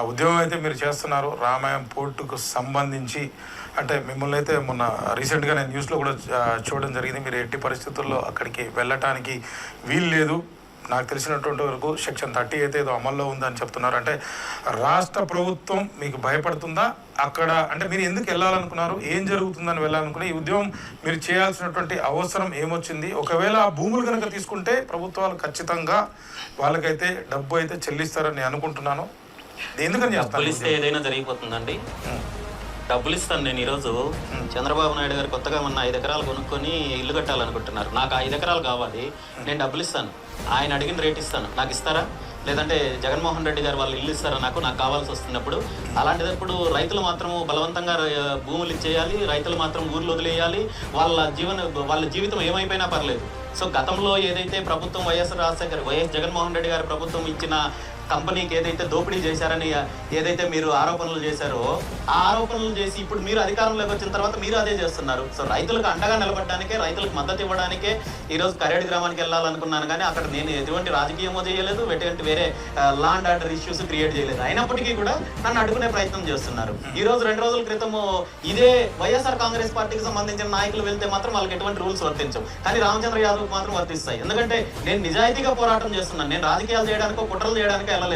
ఆ ఉద్యోగం అయితే మీరు చేస్తున్నారు రామాయం పోర్టుకు సంబంధించి. అంటే మిమ్మల్ని అయితే మొన్న రీసెంట్గా నేను న్యూస్లో కూడా చూడడం జరిగింది. మీరు ఎట్టి పరిస్థితుల్లో అక్కడికి వెళ్ళటానికి వీలు లేదు. నాకు తెలిసినటువంటి వరకు సెక్షన్ థర్టీ అయితే ఏదో అమల్లో ఉందని చెప్తున్నారు. అంటే రాష్ట్ర ప్రభుత్వం మీకు భయపడుతుందా? అక్కడ అంటే మీరు ఎందుకు వెళ్ళాలనుకున్నారు? ఏం జరుగుతుందని వెళ్ళాలనుకున్నా ఈ ఉద్యోగం మీరు చేయాల్సినటువంటి అవసరం ఏమొచ్చింది? ఒకవేళ ఆ భూములు కనుక తీసుకుంటే ప్రభుత్వాలు ఖచ్చితంగా వాళ్ళకైతే డబ్బు అయితే చెల్లిస్తారని నేను అనుకుంటున్నాను. ఎందుకని డబ్బులు చేస్తాను ఇస్తే ఏదైనా జరిగిపోతుందండి. డబ్బులు ఇస్తాను నేను ఈరోజు చంద్రబాబు నాయుడు గారు కొత్తగా ఉన్న ఐదు ఎకరాలు కొనుక్కొని ఇల్లు కట్టాలనుకుంటున్నారు. నాకు ఐదు ఎకరాలు కావాలి. నేను డబ్బులు ఇస్తాను. ఆయన అడిగిన రేట్ ఇస్తాను. నాకు ఇస్తారా? లేదంటే జగన్మోహన్ రెడ్డి గారు వాళ్ళు ఇల్లు ఇస్తారా నాకు? నాకు కావాల్సి వస్తున్నప్పుడు. అలాంటిదప్పుడు రైతులు మాత్రం బలవంతంగా భూములు ఇచ్చేయాలి. రైతులు మాత్రం ఊర్లు వదిలేయాలి. వాళ్ళ జీవన వాళ్ళ జీవితం ఏమైపోయినా పర్లేదు. సో గతంలో ఏదైతే ప్రభుత్వం వైఎస్ రాజశేఖర్ వైఎస్ జగన్మోహన్ రెడ్డి గారి ప్రభుత్వం ఇచ్చిన కంపెనీకి ఏదైతే దోపిడీ చేశారని ఏదైతే మీరు ఆరోపణలు చేశారో ఆ ఆరోపణలు చేసి ఇప్పుడు మీరు అధికారంలోకి వచ్చిన తర్వాత మీరు అదే చేస్తున్నారు. సో రైతులకు అండగా నిలబడడానికే రైతులకు మద్దతు ఇవ్వడానికే ఈరోజు కరేడు గ్రామానికి వెళ్ళాలనుకున్నాను కానీ అక్కడ నేను ఎటువంటి రాజకీయమో చేయలేదు ఎటువంటి వేరే law and order issues create చేయలేదు. అయినప్పటికీ కూడా నన్ను అడ్డుకునే ప్రయత్నం చేస్తున్నారు. ఈ రోజు రెండు రోజుల క్రితము ఇదే వైఎస్ఆర్ కాంగ్రెస్ పార్టీకి సంబంధించిన నాయకులు వెళ్తే మాత్రం వాళ్ళకి ఎటువంటి రూల్స్ వర్తించవు. కానీ రామచంద్ర యాదవ్ మాత్రం వర్తిస్తాయి. ఎందుకంటే నేను నిజాయితీగా పోరాటం చేస్తున్నాను. నేను రాజకీయాలు చేయడానికో కుట్రలు చేయడానికో ela